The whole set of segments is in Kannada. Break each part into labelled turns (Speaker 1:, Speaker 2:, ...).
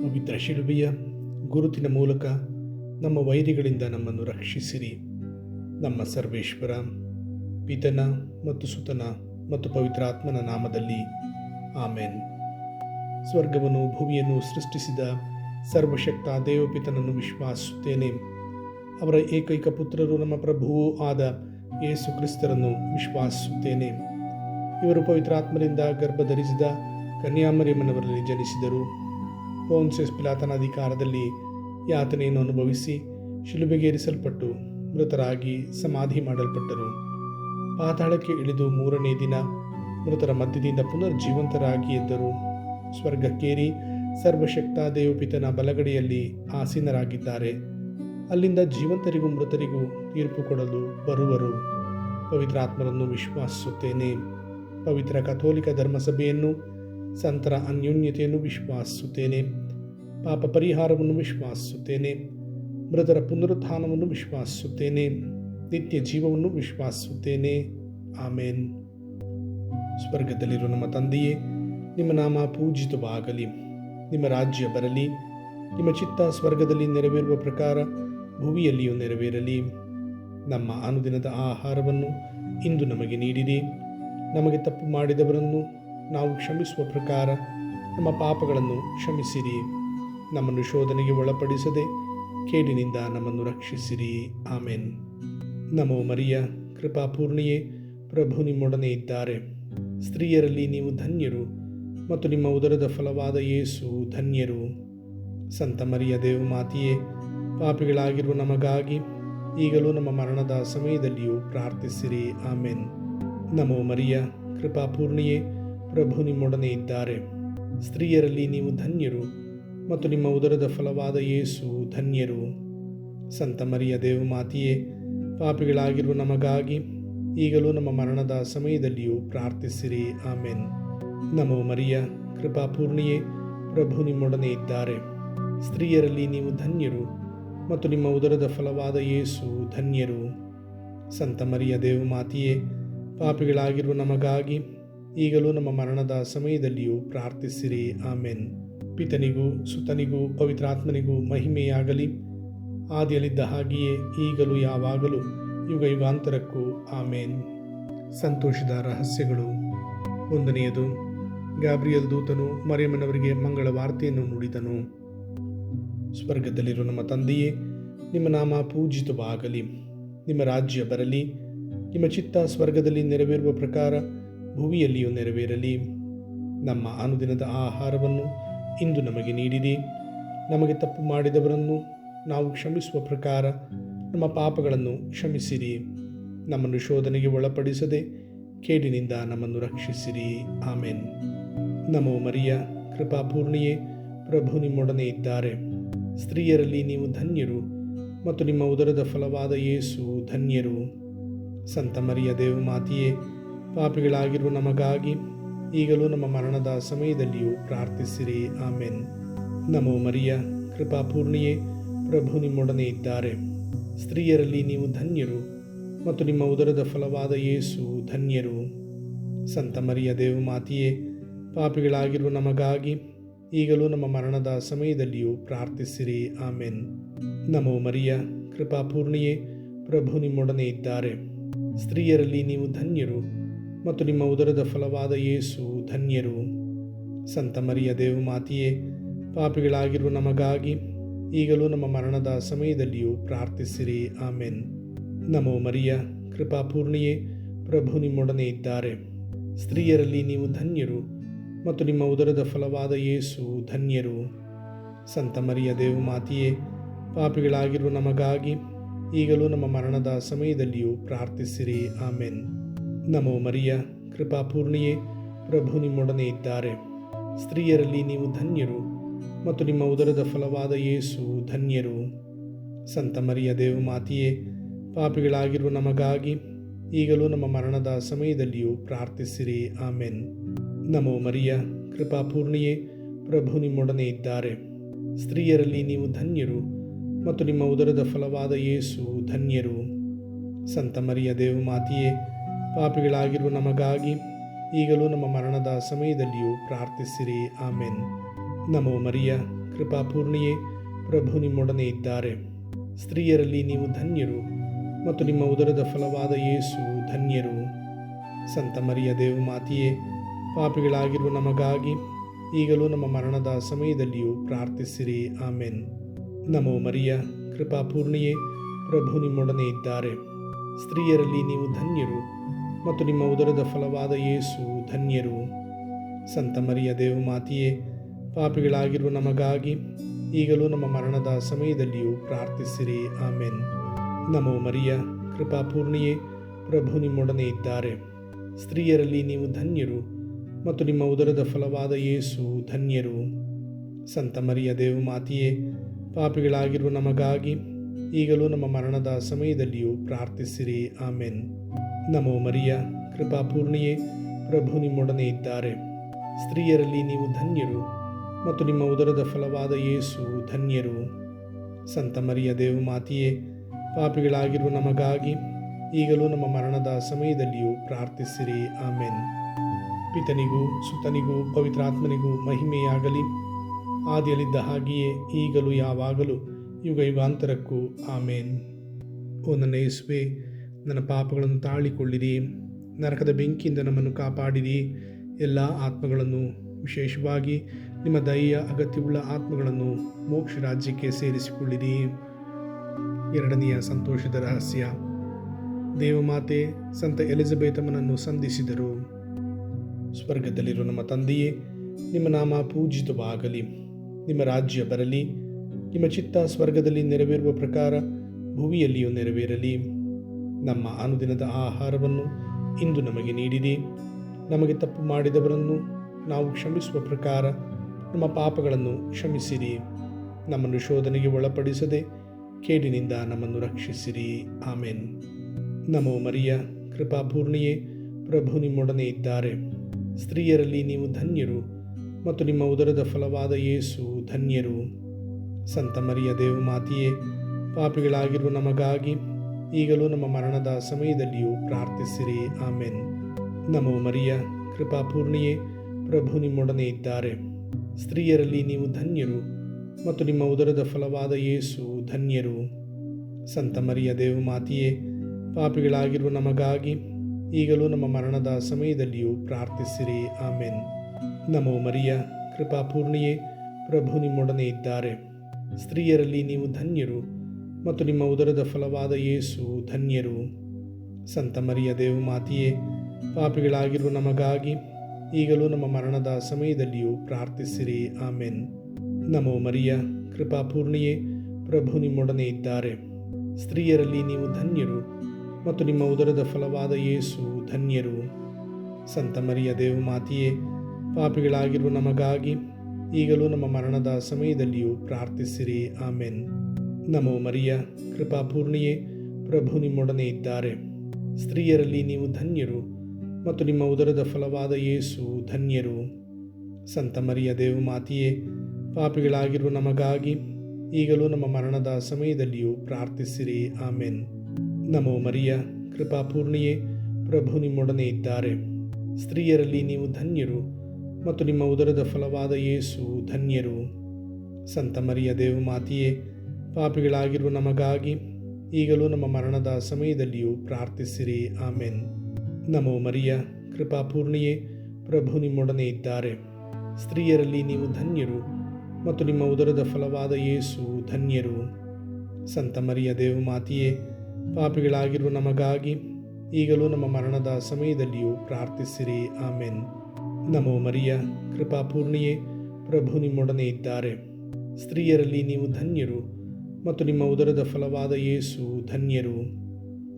Speaker 1: ಪವಿತ್ರ ಶಿಲುಬೆಯ ಗುರುತಿನ ಮೂಲಕ ನಮ್ಮ ವೈರಿಗಳಿಂದ ನಮ್ಮನ್ನು ರಕ್ಷಿಸಿರಿ. ನಮ್ಮ ಸರ್ವೇಶ್ವರ, ಪಿತನ ಮತ್ತು ಸುತನ ಮತ್ತು ಪವಿತ್ರಾತ್ಮನ ನಾಮದಲ್ಲಿ ಆಮೇನ್. ಸ್ವರ್ಗವನ್ನು, ಭೂಮಿಯನ್ನು ಸೃಷ್ಟಿಸಿದ ಸರ್ವಶಕ್ತ ದೇವಪಿತನನ್ನು ವಿಶ್ವಾಸಿಸುತ್ತೇನೆ ಅವರ ಏಕೈಕ ಪುತ್ರರು ನಮ್ಮ ಪ್ರಭುವೂ ಆದ ಯೇಸು ಕ್ರಿಸ್ತರನ್ನು ವಿಶ್ವಾಸಿಸುತ್ತೇನೆ ಇವರು ಪವಿತ್ರಾತ್ಮರಿಂದ ಗರ್ಭಧರಿಸಿದ ಕನ್ಯಾಮರಿಯಮ್ಮನವರಲ್ಲಿ ಜನಿಸಿದರು. ಪೋನ್ಸೆಸ್ ಪಿಲಾತನ ಅಧಿಕಾರದಲ್ಲಿ ಯಾತನೆಯನ್ನು ಅನುಭವಿಸಿ ಶಿಲುಬೆಗೇರಿಸಲ್ಪಟ್ಟು ಮೃತರಾಗಿ ಸಮಾಧಿ ಮಾಡಲ್ಪಟ್ಟರು ಪಾತಾಳಕ್ಕೆ ಇಳಿದು ಮೂರನೇ ದಿನ ಮೃತರ ಮಧ್ಯದಿಂದ ಪುನರ್ಜೀವಂತರಾಗಿ ಎದ್ದರು. ಸ್ವರ್ಗಕ್ಕೇರಿ ಸರ್ವಶಕ್ತ ದೇವಪಿತನ ಬಲಗಡೆಯಲ್ಲಿ ಆಸೀನರಾಗಿದ್ದಾರೆ. ಅಲ್ಲಿಂದ ಜೀವಂತರಿಗೂ ಮೃತರಿಗೂ ತೀರ್ಪು ಕೊಡಲು ಬರುವರು. ಪವಿತ್ರಾತ್ಮರನ್ನು ವಿಶ್ವಾಸಿಸುತ್ತೇನೆ. ಪವಿತ್ರ ಕಥೋಲಿಕ ಧರ್ಮಸಭೆಯನ್ನು ಸಂತರ ಅನ್ಯೋನ್ಯತೆಯನ್ನು ವಿಶ್ವಾಸಿಸುತ್ತೇನೆ ಪಾಪ ಪರಿಹಾರವನ್ನು ವಿಶ್ವಾಸಿಸುತ್ತೇನೆ ಮೃತರ ಪುನರುತ್ಥಾನವನ್ನು ವಿಶ್ವಾಸಿಸುತ್ತೇನೆ ನಿತ್ಯ ಜೀವವನ್ನು ವಿಶ್ವಾಸಿಸುತ್ತೇನೆ ಆಮೇನ್. ಸ್ವರ್ಗದಲ್ಲಿರುವ ನಮ್ಮ ತಂದೆಯೇ, ನಿಮ್ಮ ನಾಮ ಪೂಜಿತವಾಗಲಿ. ನಿಮ್ಮ ರಾಜ್ಯ ಬರಲಿ. ನಿಮ್ಮ ಚಿತ್ತ ಸ್ವರ್ಗದಲ್ಲಿ ನೆರವೇರುವ ಪ್ರಕಾರ ಭುವಿಯಲ್ಲಿಯೂ ನೆರವೇರಲಿ. ನಮ್ಮ ಅನುದಿನದ ಆಹಾರವನ್ನು ಇಂದು ನಮಗೆ ನೀಡಿರಿ. ನಮಗೆ ತಪ್ಪು ಮಾಡಿದವರನ್ನು ನಾವು ಕ್ಷಮಿಸುವ ಪ್ರಕಾರ ನಮ್ಮ ಪಾಪಗಳನ್ನು ಕ್ಷಮಿಸಿರಿ, ನಮ್ಮನ್ನು ಶೋಧನೆಗೆ ಒಳಪಡಿಸದೆ ಕೇಡಿನಿಂದ ನಮ್ಮನ್ನು ರಕ್ಷಿಸಿರಿ. ಆಮೇನ್. ನಮೋ ಮರಿಯ, ಕೃಪಾಪೂರ್ಣಿಯೇ, ಪ್ರಭು ನಿಮ್ಮೊಡನೆ ಇದ್ದಾರೆ. ಸ್ತ್ರೀಯರಲ್ಲಿ ನೀವು ಧನ್ಯರು ಮತ್ತು ನಿಮ್ಮ ಉದರದ ಫಲವಾದ ಯೇಸು ಧನ್ಯರು. ಸಂತ ಮರಿಯ ದೇವಮಾತೆಯೇ ಪಾಪಿಗಳಾಗಿರುವ ನಮಗಾಗಿ ಈಗಲೂ ನಮ್ಮ ಮರಣದ ಸಮಯದಲ್ಲಿಯೂ ಪ್ರಾರ್ಥಿಸಿರಿ. ಆಮೇನ್. ನಮೋ ಮರಿಯ, ಕೃಪಾಪೂರ್ಣಿಯೇ ಪ್ರಭು ನಿಮ್ಮೊಡನೆ ಇದ್ದಾರೆ. ಸ್ತ್ರೀಯರಲ್ಲಿ ನೀವು ಧನ್ಯರು ಮತ್ತು ನಿಮ್ಮ ಉದರದ ಫಲವಾದ ಯೇಸು ಧನ್ಯರು. ಸಂತ ಮರಿಯ ದೇವಮಾತೆಯೇ ಪಾಪಿಗಳಾಗಿರುವ ನಮಗಾಗಿ ಈಗಲೂ ನಮ್ಮ ಮರಣದ ಸಮಯದಲ್ಲಿಯೂ ಪ್ರಾರ್ಥಿಸಿರಿ. ಆಮೇನ್. ನಮೋ ಮರಿಯ ಕೃಪಾಪೂರ್ಣಿಯೇ ಪ್ರಭು ನಿಮ್ಮೊಡನೆ ಇದ್ದಾರೆ. ಸ್ತ್ರೀಯರಲ್ಲಿ ನೀವು ಧನ್ಯರು ಮತ್ತು ನಿಮ್ಮ ಉದರದ ಫಲವಾದ ಯೇಸು ಧನ್ಯರು. ಸಂತ ಮರಿಯ ದೇವಮಾತೆಯೇ ಪಾಪಿಗಳಾಗಿರುವ ನಮಗಾಗಿ ಈಗಲೂ ನಮ್ಮ ಮರಣದ ಸಮಯದಲ್ಲಿಯೂ ಪ್ರಾರ್ಥಿಸಿರಿ. ಆಮೇನ್. ಪಿತನಿಗೂ, ಸುತನಿಗೂ ಪವಿತ್ರಾತ್ಮನಿಗೂ ಮಹಿಮೆಯಾಗಲಿ. ಆದಿಯಲ್ಲಿದ್ದ ಹಾಗೆಯೇ ಈಗಲೂ ಯಾವಾಗಲೂ ಯುಗ ಯುಗಾಂತರಕ್ಕೂ ಆಮೇನ್. ಸಂತೋಷದ ರಹಸ್ಯಗಳು. ಒಂದನೆಯದು ಗ್ಯಾಬ್ರಿಯಲ್ ದೂತನು ಮರಿಯಮ್ಮನವರಿಗೆ ಮಂಗಳ ವಾರ್ತೆಯನ್ನು ನುಡಿದನು. ಸ್ವರ್ಗದಲ್ಲಿರುವ ನಮ್ಮ ತಂದೆಯೇ, ನಿಮ್ಮ ನಾಮ ಪೂಜಿತವಾಗಲಿ. ನಿಮ್ಮ ರಾಜ್ಯ ಬರಲಿ. ನಿಮ್ಮ ಚಿತ್ತ ಸ್ವರ್ಗದಲ್ಲಿ ನೆರವೇರುವ ಪ್ರಕಾರ ಭುವಿಯಲ್ಲಿಯೂ ನೆರವೇರಲಿ. ನಮ್ಮ ಅನುದಿನದ ಆಹಾರವನ್ನು ಇಂದು ನಮಗೆ ನೀಡಿರಿ. ನಮಗೆ ತಪ್ಪು ಮಾಡಿದವರನ್ನು ನಾವು ಕ್ಷಮಿಸುವ ಪ್ರಕಾರ ನಮ್ಮ ಪಾಪಗಳನ್ನು ಕ್ಷಮಿಸಿರಿ. ನಮ್ಮನ್ನು ಶೋಧನೆಗೆ ಒಳಪಡಿಸದೆ ಕೇಡಿನಿಂದ ನಮ್ಮನ್ನು ರಕ್ಷಿಸಿರಿ. ಆಮೇನ್. ನಮೋ ಮರಿಯ, ಕೃಪಾಪೂರ್ಣಿಯೇ, ಪ್ರಭು ನಿಮ್ಮೊಡನೆ ಇದ್ದಾರೆ. ಸ್ತ್ರೀಯರಲ್ಲಿ ನೀವು ಧನ್ಯರು ಮತ್ತು ನಿಮ್ಮ ಉದರದ ಫಲವಾದ ಯೇಸು ಧನ್ಯರು. ಸಂತ ಮರಿಯ ದೇವಮಾತೆಯೇ ಪಾಪಿಗಳಾಗಿರುವ ನಮಗಾಗಿ ಈಗಲೂ ನಮ್ಮ ಮರಣದ ಸಮಯದಲ್ಲಿಯೂ ಪ್ರಾರ್ಥಿಸಿರಿ. ಆಮೇನ್. ನಮೋ ಮರಿಯ, ಕೃಪಾಪೂರ್ಣಿಯೇ, ಪ್ರಭು ನಿಮ್ಮೊಡನೆ ಇದ್ದಾರೆ. ಸ್ತ್ರೀಯರಲ್ಲಿ ನೀವು ಧನ್ಯರು ಮತ್ತು ನಿಮ್ಮ ಉದರದ ಫಲವಾದ ಯೇಸು ಧನ್ಯರು. ಸಂತ ಮರಿಯ ದೇವಮಾತೆಯೇ, ಪಾಪಿಗಳಾಗಿರುವ ನಮಗಾಗಿ ಈಗಲೂ ನಮ್ಮ ಮರಣದ ಸಮಯದಲ್ಲಿಯೂ ಪ್ರಾರ್ಥಿಸಿರಿ. ಆಮೇನ್. ನಮೋ ಮರಿಯ, ಕೃಪಾಪೂರ್ಣಿಯೇ, ಪ್ರಭು ನಿಮ್ಮೊಡನೆ ಇದ್ದಾರೆ. ಸ್ತ್ರೀಯರಲ್ಲಿ ನೀವು ಧನ್ಯರು ಮತ್ತು ನಿಮ್ಮ ಉದರದ ಫಲವಾದ ಯೇಸು ಧನ್ಯರು. ಸಂತ ಮರಿಯ ದೇವಮಾತೆಯೇ ಪಾಪಿಗಳಾಗಿರುವ ನಮಗಾಗಿ ಈಗಲೂ ನಮ್ಮ ಮರಣದ ಸಮಯದಲ್ಲಿಯೂ ಪ್ರಾರ್ಥಿಸಿರಿ. ಆಮೇನ್. ನಮೋ ಮರಿಯ, ಕೃಪಾಪೂರ್ಣಿಯೇ, ಪ್ರಭು ನಿಮ್ಮೊಡನೆ ಇದ್ದಾರೆ. ಸ್ತ್ರೀಯರಲ್ಲಿ ನೀವು ಧನ್ಯರು ಮತ್ತು ನಿಮ್ಮ ಉದರದ ಫಲವಾದ ಯೇಸು ಧನ್ಯರು. ಸಂತ ಮರಿಯ ದೇವಮಾತೆಯೇ ಪಾಪಿಗಳಾಗಿರುವ ನಮಗಾಗಿ ಈಗಲೂ ನಮ್ಮ ಮರಣದ ಸಮಯದಲ್ಲಿಯೂ ಪ್ರಾರ್ಥಿಸಿರಿ. ಆಮೇನ್. ನಮೋ ಮರಿಯ ಕೃಪಾಪೂರ್ಣಿಯೇ ಪ್ರಭು ನಿಮ್ಮೊಡನೆ ಇದ್ದಾರೆ. ಸ್ತ್ರೀಯರಲ್ಲಿ ನೀವು ಧನ್ಯರು ಮತ್ತು ನಿಮ್ಮ ಉದರದ ಫಲವಾದ ಯೇಸು ಧನ್ಯರು. ಸಂತ ಮರಿಯ ದೇವಮಾತೆಯೇ ಪಾಪಿಗಳಾಗಿರುವ ನಮಗಾಗಿ ಈಗಲೂ ನಮ್ಮ ಮರಣದ ಸಮಯದಲ್ಲಿಯೂ ಪ್ರಾರ್ಥಿಸಿರಿ. ಆಮೇನ್. ನಮೋ ಮರಿಯ ಕೃಪಾಪೂರ್ಣಿಯೇ ಪ್ರಭು ನಿಮ್ಮೊಡನೆ ಇದ್ದಾರೆ. ಸ್ತ್ರೀಯರಲ್ಲಿ ನೀವು ಧನ್ಯರು ಮತ್ತು ನಿಮ್ಮ ಉದರದ ಫಲವಾದ ಯೇಸು ಧನ್ಯರು. ಸಂತ ಮರಿಯ ದೇವಮಾತೆಯೇ ಪಾಪಿಗಳಾಗಿರುವ ನಮಗಾಗಿ ಈಗಲೂ ನಮ್ಮ ಮರಣದ ಸಮಯದಲ್ಲಿಯೂ ಪ್ರಾರ್ಥಿಸಿರಿ. ಆಮೆನ್. ನಮೋ ಮರಿಯ, ಕೃಪಾಪೂರ್ಣಿಯೇ, ಪ್ರಭು ನಿಮ್ಮೊಡನೆ ಇದ್ದಾರೆ. ಸ್ತ್ರೀಯರಲ್ಲಿ ನೀವು ಧನ್ಯರು ಮತ್ತು ನಿಮ್ಮ ಉದರದ ಫಲವಾದ ಯೇಸು ಧನ್ಯರು. ಸಂತ ಮರಿಯ ದೇವ ಮಾತೆಯೇ, ಪಾಪಿಗಳಾಗಿರುವ ನಮಗಾಗಿ ಈಗಲೂ ನಮ್ಮ ಮರಣದ ಸಮಯದಲ್ಲಿಯೂ ಪ್ರಾರ್ಥಿಸಿರಿ. ಆಮೇನ್. ನಮೋ ಮರಿಯ, ಕೃಪಾಪೂರ್ಣಿಯೇ, ಪ್ರಭು ನಿಮ್ಮೊಡನೆ ಇದ್ದಾರೆ. ಸ್ತ್ರೀಯರಲ್ಲಿ ನೀವು ಧನ್ಯರು ಮತ್ತು ನಿಮ್ಮ ಉದರದ ಫಲವಾದ ಯೇಸು ಧನ್ಯರು. ಸಂತ ಮರಿಯ ದೇವ ಮಾತಿಯೇ, ಪಾಪಿಗಳಾಗಿರುವ ನಮಗಾಗಿ ಈಗಲೂ ನಮ್ಮ ಮರಣದ ಸಮಯದಲ್ಲಿಯೂ ಪ್ರಾರ್ಥಿಸಿರಿ. ಆಮೆನ್. ನಮೋ ಮರಿಯ, ಕೃಪಾಪೂರ್ಣಿಯೇ, ಪ್ರಭು ನಿಮ್ಮೊಡನೆ ಇದ್ದಾರೆ. ಸ್ತ್ರೀಯರಲ್ಲಿ ನೀವು ಧನ್ಯರು ಮತ್ತು ನಿಮ್ಮ ಉದರದ ಫಲವಾದ ಯೇಸು ಧನ್ಯರು. ಸಂತ ಮರಿಯ ದೇವ ಮಾತಿಯೇ, ಪಾಪಿಗಳಾಗಿರುವ ನಮಗಾಗಿ ಈಗಲೂ ನಮ್ಮ ಮರಣದ ಸಮಯದಲ್ಲಿಯೂ ಪ್ರಾರ್ಥಿಸಿರಿ. ಆಮೆನ್. ನಮೋ ಮರಿಯ ಕೃಪಾಪೂರ್ಣಿಯೇ ಪ್ರಭು ನಿಮ್ಮೊಡನೆ ಇದ್ದಾರೆ. ಸ್ತ್ರೀಯರಲ್ಲಿ ನೀವು ಧನ್ಯರು ಮತ್ತು ನಿಮ್ಮ ಉದರದ ಫಲವಾದ ಯೇಸು ಧನ್ಯರು. ಸಂತ ಮರಿಯ, ದೇವ ಮಾತೆಯೇ, ಪಾಪಿಗಳಾಗಿರುವ ನಮಗಾಗಿ ಈಗಲೂ ನಮ್ಮ ಮರಣದ ಸಮಯದಲ್ಲಿಯೂ ಪ್ರಾರ್ಥಿಸಿರಿ. ಆಮೆನ್. ಪಿತನಿಗೂ, ಸುತನಿಗೂ ಪವಿತ್ರಾತ್ಮನಿಗೂ ಮಹಿಮೆಯಾಗಲಿ. ಆದಿಯಲ್ಲಿದ್ದ ಹಾಗೆಯೇ ಈಗಲೂ ಯಾವಾಗಲೂ ಯುಗ ಯುಗಾಂತರಕ್ಕೂ ಆಮೇನ್. ಓ ನನ್ನ ಯೇಸುವೆ ನನ್ನ ಪಾಪಗಳನ್ನು ತಾಳಿಕೊಳ್ಳಿರಿ. ನರಕದ ಬೆಂಕಿಯಿಂದ ನಮ್ಮನ್ನು ಕಾಪಾಡಿರಿ. ಎಲ್ಲ ಆತ್ಮಗಳನ್ನು, ವಿಶೇಷವಾಗಿ ನಿಮ್ಮ ದಯೆಯ ಅಗತ್ಯವುಳ್ಳ ಆತ್ಮಗಳನ್ನು ಮೋಕ್ಷ ರಾಜ್ಯಕ್ಕೆ ಸೇರಿಸಿಕೊಳ್ಳಿರಿ. ಎರಡನೆಯ ಸಂತೋಷದ ರಹಸ್ಯ. ದೇವಮಾತೆ, ಸಂತ ಎಲಿಜಬೆತಮ್ಮನನ್ನು ಸಂಧಿಸಿದರು. ಸ್ವರ್ಗದಲ್ಲಿರುವ ನಮ್ಮ ತಂದೆಯೇ, ನಿಮ್ಮ ನಾಮ ಪೂಜಿತವಾಗಲಿ. ನಿಮ್ಮ ರಾಜ್ಯ ಬರಲಿ. ನಿಮ್ಮ ಚಿತ್ತ ಸ್ವರ್ಗದಲ್ಲಿ ನೆರವೇರುವ ಪ್ರಕಾರ ಭುವಿಯಲ್ಲಿಯೂ ನೆರವೇರಲಿ. ನಮ್ಮ ಅನುದಿನದ ಆಹಾರವನ್ನು ಇಂದು ನಮಗೆ ನೀಡಿರಿ ನಮಗೆ ತಪ್ಪು ಮಾಡಿದವರನ್ನು ನಾವು ಕ್ಷಮಿಸುವ ಪ್ರಕಾರ ನಮ್ಮ ಪಾಪಗಳನ್ನು ಕ್ಷಮಿಸಿರಿ. ನಮ್ಮನ್ನು ಶೋಧನೆಗೆ ಒಳಪಡಿಸದೆ ಕೇಡಿನಿಂದ ನಮ್ಮನ್ನು ರಕ್ಷಿಸಿರಿ. ಆಮೇನ್. ನಮೋ ಮರಿಯ, ಕೃಪಾಪೂರ್ಣಿಯೇ, ಪ್ರಭು ನಿಮ್ಮೊಡನೆ ಇದ್ದಾರೆ. ಸ್ತ್ರೀಯರಲ್ಲಿ ನೀವು ಧನ್ಯರು ಮತ್ತು ನಿಮ್ಮ ಉದರದ ಫಲವಾದ ಯೇಸು ಧನ್ಯರು. ಸಂತ ಮರಿಯ ದೇವ ಮಾತೆಯೇ ಪಾಪಿಗಳಾಗಿರುವ ನಮಗಾಗಿ ಈಗಲೂ ನಮ್ಮ ಮರಣದ ಸಮಯದಲ್ಲಿಯೂ ಪ್ರಾರ್ಥಿಸಿರಿ. ಆಮೆನ್. ನಮೋ ಮರಿಯ, ಕೃಪಾಪೂರ್ಣಿಯೇ, ಪ್ರಭು ನಿಮ್ಮೊಡನೆ ಇದ್ದಾರೆ. ಸ್ತ್ರೀಯರಲ್ಲಿ ನೀವು ಧನ್ಯರು ಮತ್ತು ನಿಮ್ಮ ಉದರದ ಫಲವಾದ ಯೇಸು ಧನ್ಯರು. ಸಂತ ಮರಿಯ ದೇವ ಮಾತೆಯೇ ಪಾಪಿಗಳಾಗಿರುವ ನಮಗಾಗಿ ಈಗಲೂ ನಮ್ಮ ಮರಣದ ಸಮಯದಲ್ಲಿಯೂ ಪ್ರಾರ್ಥಿಸಿರಿ. ಆಮೆನ್. ನಮೋ ಮರಿಯ, ಕೃಪಾಪೂರ್ಣಿಯೇ, ಪ್ರಭು ನಿಮ್ಮೊಡನೆ ಇದ್ದಾರೆ. ಸ್ತ್ರೀಯರಲ್ಲಿ ನೀವು ಧನ್ಯರು ಮತ್ತು ನಿಮ್ಮ ಉದರದ ಫಲವಾದ ಯೇಸು ಧನ್ಯರು. ಸಂತ ಮರಿಯ ದೇವ ಮಾತೆಯೇ, ಪಾಪಿಗಳಾಗಿರುವ ನಮಗಾಗಿ ಈಗಲೂ ನಮ್ಮ ಮರಣದ ಸಮಯದಲ್ಲಿಯೂ ಪ್ರಾರ್ಥಿಸಿರಿ. ಆಮೆನ್. ನಮೋ ಮರಿಯ, ಕೃಪಾಪೂರ್ಣಿಯೇ, ಪ್ರಭು ನಿಮ್ಮೊಡನೆ ಇದ್ದಾರೆ. ಸ್ತ್ರೀಯರಲ್ಲಿ ನೀವು ಧನ್ಯರು ಮತ್ತು ನಿಮ್ಮ ಉದರದ ಫಲವಾದ ಯೇಸು ಧನ್ಯರು. ಸಂತ ಮರಿಯ ದೇವ ಮಾತೆಯೇ, ಪಾಪಿಗಳಾಗಿರುವ ನಮಗಾಗಿ ಈಗಲೂ ನಮ್ಮ ಮರಣದ ಸಮಯದಲ್ಲಿಯೂ ಪ್ರಾರ್ಥಿಸಿರಿ. ಆಮೆನ್. ನಮೋ ಮರಿಯ ಕೃಪಾಪೂರ್ಣಿಯೇ ಪ್ರಭು ನಿಮ್ಮೊಡನೆ ಇದ್ದಾರೆ. ಸ್ತ್ರೀಯರಲ್ಲಿ ನೀವು ಧನ್ಯರು ಮತ್ತು ನಿಮ್ಮ ಉದರದ ಫಲವಾದ ಯೇಸು ಧನ್ಯರು. ಸಂತ ಮರಿಯ ದೇವ ಮಾತೆಯೇ, ಪಾಪಿಗಳಾಗಿರುವ ನಮಗಾಗಿ ಈಗಲೂ ನಮ್ಮ ಮರಣದ ಸಮಯದಲ್ಲಿಯೂ ಪ್ರಾರ್ಥಿಸಿರಿ, ಆಮೇನ್. ನಮೋ ಮರಿಯ ಕೃಪಾಪೂರ್ಣಿಯೇ ಪ್ರಭು ನಿಮ್ಮೊಡನೆ ಇದ್ದಾರೆ. ಸ್ತ್ರೀಯರಲ್ಲಿ ನೀವು ಧನ್ಯರು ಮತ್ತು ನಿಮ್ಮ ಉದರದ ಫಲವಾದ ಯೇಸು ಧನ್ಯರು. ಸಂತ ಮರಿಯ ದೇವ ಪಾಪಿಗಳಾಗಿರುವ ನಮಗಾಗಿ ಈಗಲೂ ನಮ್ಮ ಮರಣದ ಸಮಯದಲ್ಲಿಯೂ ಪ್ರಾರ್ಥಿಸಿರಿ. ಆಮೇನ್. ನಮೋ ಮರಿಯ, ಕೃಪಾಪೂರ್ಣಿಯೇ, ಪ್ರಭು ನಿಮ್ಮೊಡನೆ ಇದ್ದಾರೆ. ಸ್ತ್ರೀಯರಲ್ಲಿ ನೀವು ಧನ್ಯರು ಮತ್ತು ನಿಮ್ಮ ಉದರದ ಫಲವಾದ ಯೇಸು ಧನ್ಯರು. ಸಂತ ಮರಿಯ ದೇವ ಮಾತೆಯೇ ಪಾಪಿಗಳಾಗಿರುವ ನಮಗಾಗಿ ಈಗಲೂ ನಮ್ಮ ಮರಣದ ಸಮಯದಲ್ಲಿಯೂ ಪ್ರಾರ್ಥಿಸಿರಿ. ಆಮೇನ್. ನಮೋ ಮರಿಯ, ಕೃಪಾಪೂರ್ಣಿಯೇ, ಪ್ರಭು ನಿಮ್ಮೊಡನೆ ಇದ್ದಾರೆ. ಸ್ತ್ರೀಯರಲ್ಲಿ ನೀವು ಧನ್ಯರು ಮತ್ತು ನಿಮ್ಮ ಉದರದ ಫಲವಾದ ಯೇಸು ಧನ್ಯರು.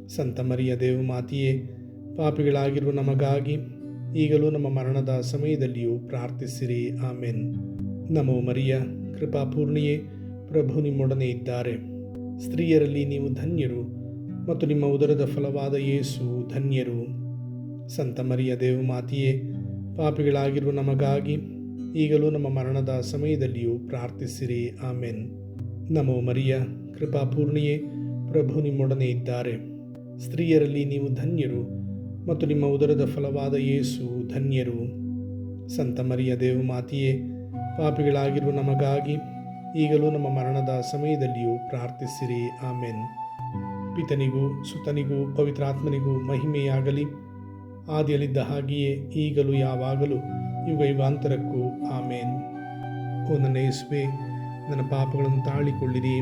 Speaker 1: ಸಂತ ಮರಿಯ ದೇವ ಮಾತಿಯೇ, ಪಾಪಿಗಳಾಗಿರುವ ನಮಗಾಗಿ ಈಗಲೂ ನಮ್ಮ ಮರಣದ ಸಮಯದಲ್ಲಿಯೂ ಪ್ರಾರ್ಥಿಸಿರಿ. ಆಮೆನ್. ನಮೋ ಮರಿಯ, ಕೃಪಾಪೂರ್ಣಿಯೇ, ಪ್ರಭು ನಿಮ್ಮೊಡನೆ ಇದ್ದಾರೆ. ಸ್ತ್ರೀಯರಲ್ಲಿ ನೀವು ಧನ್ಯರು ಮತ್ತು ನಿಮ್ಮ ಉದರದ ಫಲವಾದ ಯೇಸು ಧನ್ಯರು. ಸಂತ ಮರಿಯ ದೇವ ಮಾತಿಯೇ, ಪಾಪಿಗಳಾಗಿರುವ ನಮಗಾಗಿ ಈಗಲೂ ನಮ್ಮ ಮರಣದ ಸಮಯದಲ್ಲಿಯೂ ಪ್ರಾರ್ಥಿಸಿರಿ. ಆಮೆನ್. ನಮೋ ಮರಿಯ ಕೃಪಾಪೂರ್ಣಿಯೇ ಪ್ರಭು ನಿಮ್ಮೊಡನೆ ಇದ್ದಾರೆ. ಸ್ತ್ರೀಯರಲ್ಲಿ ನೀವು ಧನ್ಯರು ಮತ್ತು ನಿಮ್ಮ ಉದರದ ಫಲವಾದ ಯೇಸು ಧನ್ಯರು. ಸಂತ ಮರಿಯ ದೇವಮಾತೆಯೇ ಪಾಪಿಗಳಾಗಿರುವ ನಮಗಾಗಿ ಈಗಲೂ ನಮ್ಮ ಮರಣದ ಸಮಯದಲ್ಲಿಯೂ ಪ್ರಾರ್ಥಿಸಿರಿ. ಆಮೇನ್. ಪಿತನಿಗೂ, ಸುತನಿಗೂ ಪವಿತ್ರಾತ್ಮನಿಗೂ ಮಹಿಮೆಯಾಗಲಿ. ಆದಿಯಲ್ಲಿದ್ದ ಹಾಗೆಯೇ ಈಗಲೂ ಯಾವಾಗಲೂ ಯುಗ ಯುಗಾಂತರಕ್ಕೂ ಆಮೇನ್. ಓ ನನ್ನ ಯೇಸುವೆ ನನ್ನ ಪಾಪಗಳನ್ನು ತಾಳಿಕೊಳ್ಳಿರಿ.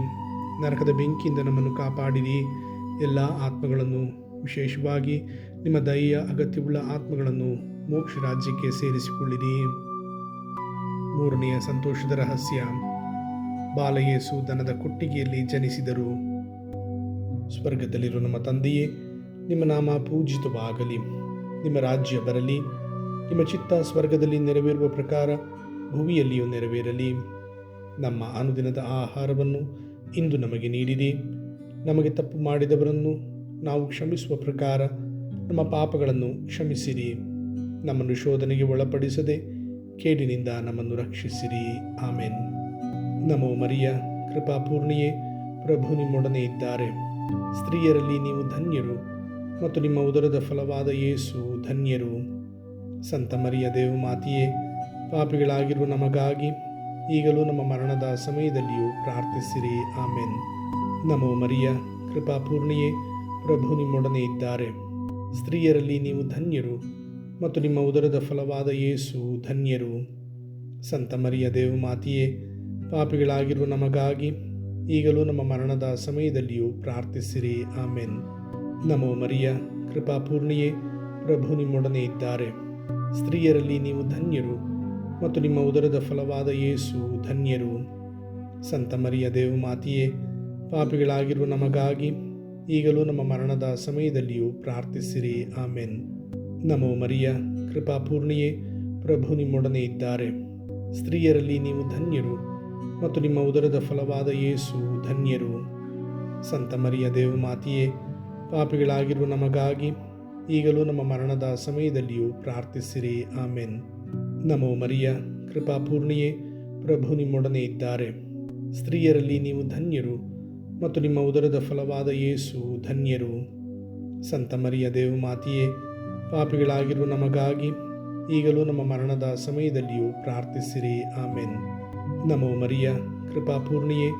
Speaker 1: ನರಕದ ಬೆಂಕಿಯಿಂದ ನಮ್ಮನ್ನು ಕಾಪಾಡಿರಿ. ಎಲ್ಲ ಆತ್ಮಗಳನ್ನು, ವಿಶೇಷವಾಗಿ ನಿಮ್ಮ ದಯೆಯ ಅಗತ್ಯವುಳ್ಳ ಆತ್ಮಗಳನ್ನು ಮೋಕ್ಷ ರಾಜ್ಯಕ್ಕೆ ಸೇರಿಸಿಕೊಳ್ಳಿರಿ. ಮೂರನೆಯ ಸಂತೋಷದ ರಹಸ್ಯ. ಬಾಲಯೇಸು ದನದ ಕೊಟ್ಟಿಗೆಯಲ್ಲಿ ಜನಿಸಿದರು. ಸ್ವರ್ಗದಲ್ಲಿರುವ ನಮ್ಮ ತಂದೆಯೇ, ನಿಮ್ಮ ನಾಮ ಪೂಜಿತವಾಗಲಿ. ನಿಮ್ಮ ರಾಜ್ಯ ಬರಲಿ. ನಿಮ್ಮ ಚಿತ್ತ ಸ್ವರ್ಗದಲ್ಲಿ ನೆರವೇರುವ ಪ್ರಕಾರ ಭುವಿಯಲ್ಲಿಯೂ ನೆರವೇರಲಿ. ನಮ್ಮ ಅನುದಿನದ ಆಹಾರವನ್ನು ಇಂದು ನಮಗೆ ನೀಡಿರಿ. ನಮಗೆ ತಪ್ಪು ಮಾಡಿದವರನ್ನು ನಾವು ಕ್ಷಮಿಸುವ ಪ್ರಕಾರ ನಮ್ಮ ಪಾಪಗಳನ್ನು ಕ್ಷಮಿಸಿರಿ. ನಮ್ಮನ್ನು ಶೋಧನೆಗೆ ಒಳಪಡಿಸದೆ ಕೇಡಿನಿಂದ ನಮ್ಮನ್ನು ರಕ್ಷಿಸಿರಿ. ಆಮೆನ್. ನಮೋ ಮರಿಯ, ಕೃಪಾಪೂರ್ಣಿಯೇ, ಪ್ರಭು ನಿಮ್ಮೊಡನೆ ಇದ್ದಾರೆ. ಸ್ತ್ರೀಯರಲ್ಲಿ ನೀವು ಧನ್ಯರು ಮತ್ತು ನಿಮ್ಮ ಉದರದ ಫಲವಾದ ಯೇಸು ಧನ್ಯರು. ಸಂತ ಮರಿಯ ದೇವಮಾತೆಯೇ, ಪಾಪಿಗಳಾಗಿರುವ ನಮಗಾಗಿ ಈಗಲೂ ನಮ್ಮ ಮರಣದ ಸಮಯದಲ್ಲಿಯೂ ಪ್ರಾರ್ಥಿಸಿರಿ. ಆಮೆನ್. ನಮೋ ಮರಿಯ ಕೃಪಾಪೂರ್ಣಿಯೇ ಪ್ರಭು ನಿಮ್ಮೊಡನೆ ಇದ್ದಾರೆ. ಸ್ತ್ರೀಯರಲ್ಲಿ ನೀವು ಧನ್ಯರು ಮತ್ತು ನಿಮ್ಮ ಉದರದ ಫಲವಾದ ಯೇಸು ಧನ್ಯರು. ಸಂತ ಮರಿಯ ದೇವಮಾತೆಯೇ ಪಾಪಿಗಳಾಗಿರುವ ನಮಗಾಗಿ ಈಗಲೂ ನಮ್ಮ ಮರಣದ ಸಮಯದಲ್ಲಿಯೂ ಪ್ರಾರ್ಥಿಸಿರಿ. ಆಮೆನ್. ನಮೋ ಮರಿಯ ಕೃಪಾಪೂರ್ಣಿಯೇ ಪ್ರಭು ನಿಮ್ಮೊಡನೆ ಇದ್ದಾರೆ. ಸ್ತ್ರೀಯರಲ್ಲಿ ನೀವು ಧನ್ಯರು ಮತ್ತು ನಿಮ್ಮ ಉದರದ ಫಲವಾದ ಯೇಸು ಧನ್ಯರು. ಸಂತ ಮರಿಯ ದೇವಮಾತೆಯೇ ಪಾಪಿಗಳಾಗಿರುವ ನಮಗಾಗಿ ಈಗಲೂ ನಮ್ಮ ಮರಣದ ಸಮಯದಲ್ಲಿಯೂ ಪ್ರಾರ್ಥಿಸಿರಿ. ಆಮೆನ್. ನಮೋ ಮರಿಯ, ಕೃಪಾಪೂರ್ಣಿಯೇ, ಪ್ರಭು ನಿಮ್ಮೊಡನೆ ಇದ್ದಾರೆ. ಸ್ತ್ರೀಯರಲ್ಲಿ ನೀವು ಧನ್ಯರು ಮತ್ತು ನಿಮ್ಮ ಉದರದ ಫಲವಾದ ಯೇಸು ಧನ್ಯರು. ಸಂತ ಮರಿಯ ದೇವಮಾತೆಯೇ ಪಾಪಿಗಳಾಗಿರುವ ನಮಗಾಗಿ ಈಗಲೂ ನಮ್ಮ ಮರಣದ ಸಮಯದಲ್ಲಿಯೂ ಪ್ರಾರ್ಥಿಸಿರಿ. ಆಮೆನ್. ನಮೋ ಮರಿಯ ಕೃಪಾಪೂರ್ಣಿಯೇ ಪ್ರಭು ನಿಮ್ಮೊಡನೆ ಇದ್ದಾರೆ. ಸ್ತ್ರೀಯರಲ್ಲಿ ನೀವು ಧನ್ಯರು ಮತ್ತು ನಿಮ್ಮ ಉದರದ ಫಲವಾದ ಯೇಸು ಧನ್ಯರು. ಸಂತ ಮರಿಯ ದೇವಮಾತೆಯೇ ಪಾಪಿಗಳಾಗಿರುವ ನಮಗಾಗಿ ಈಗಲೂ ನಮ್ಮ ಮರಣದ ಸಮಯದಲ್ಲಿಯೂ ಪ್ರಾರ್ಥಿಸಿರಿ, ಆಮೇನ್. ನಮೋ ಮರಿಯ ಕೃಪಾಪೂರ್ಣಿಯೇ